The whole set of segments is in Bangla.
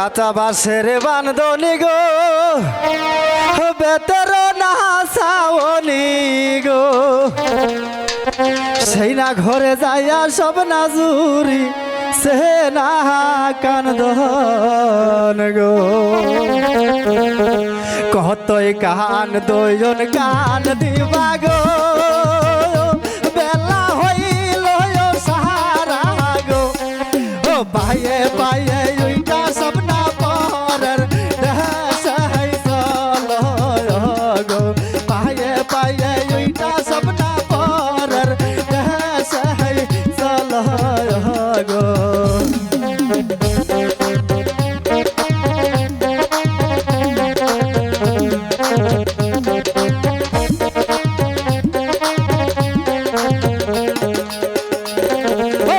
কাঁচা বাসের বান্ধনি গো, বেতর না সাওনি গো। সেই না ঘরে যাইয়া সব নাজুরি সে না কান্দন গো। কতই কান দয়ন কান দিবা গো। গো পায়ে পায়ে উইটা সপনা পরের দেশাই চলো গো। ও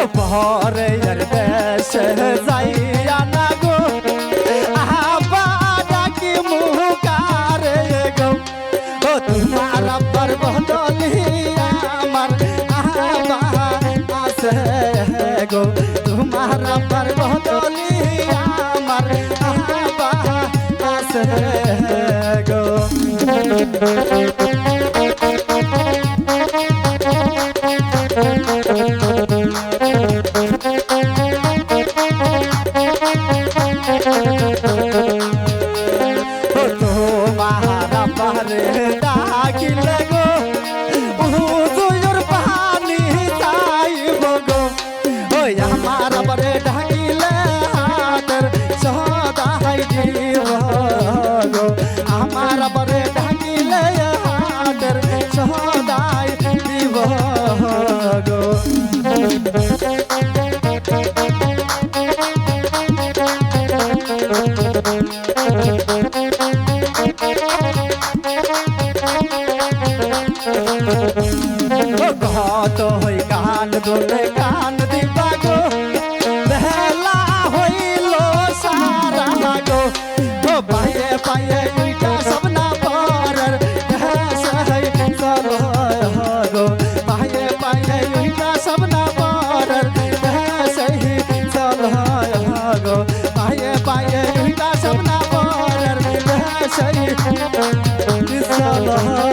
গো তোমার আব্বার বদলি আমার তোমার আব্বারে ডাকিলে গো আব্বারে ডাকিলে হাতের দিব গো আমার আব্বারে ডাকিলে হাতের সদাই দিব গো কত হই কান দোলে বাহার